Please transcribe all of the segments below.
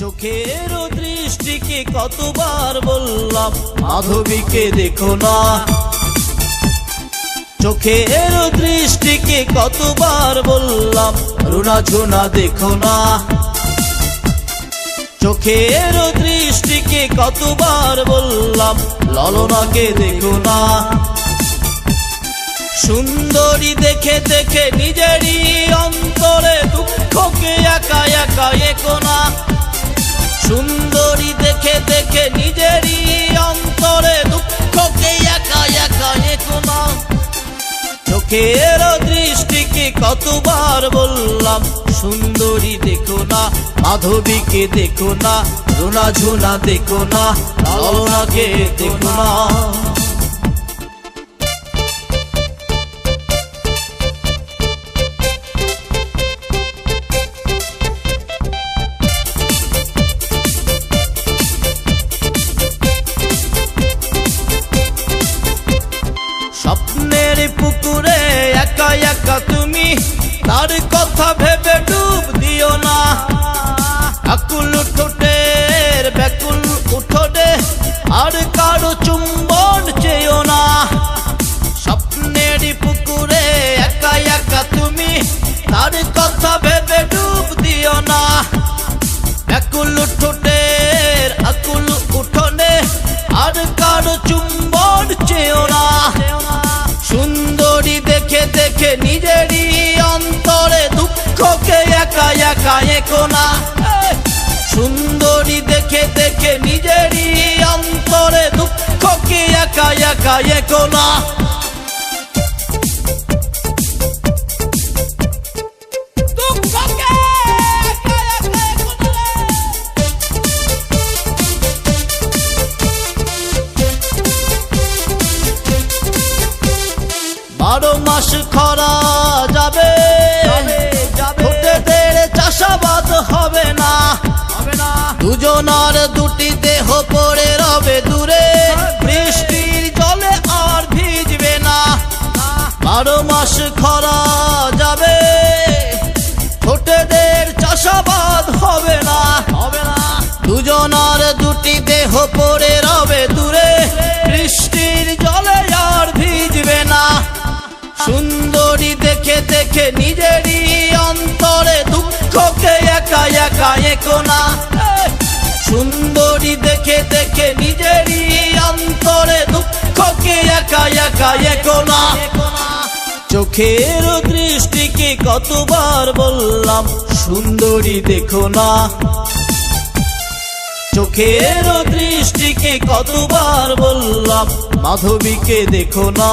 চোখের দৃষ্টিকে কতবার বললাম, মাধবীকে দেখো না। চোখের দৃষ্টিকে কতবার বললাম, রুনা ঝুনা দেখো না। চোখের দৃষ্টিকে কতবার বললাম, ললনাকে দেখো না। সুন্দরী দেখে দেখে নিজেরই অন্তরে দুঃখকে একা একা চোখের দৃষ্টিকে কতবার বললাম, সুন্দরী দেখো না, মাধবীকে দেখো না, রোনা ঝোনা দেখো না, ললনাকে দেখো না। তার কথা ভেবে ডুব দিও না। আকুল ঠোঁটের ব্যাকুল উঠোনে আর কারও চুম্বন একো না। সুন্দরী দেখে দেখে নিজেরই অন্তরে দুঃখকে একা একা একো না। বারো মাস খরা যাবে হবে না। দুজনার দুটি দেহ পড়ে রবে দূরে। বৃষ্টির জলে আর ভিজবে না। বারো মাস খরা একো না। সুন্দরী দেখে দেখে নিজেরই অন্তরে দুঃখকে একা একা একো না। চোখের দৃষ্টিকে কতবার বললাম, সুন্দরী দেখো না। চোখের দৃষ্টিকে কতবার বললাম, মাধবীকে দেখো না।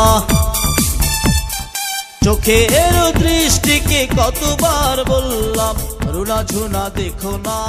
চোখের দৃষ্টিকে কতবার বললাম রুনা ঝুনা দেখো না।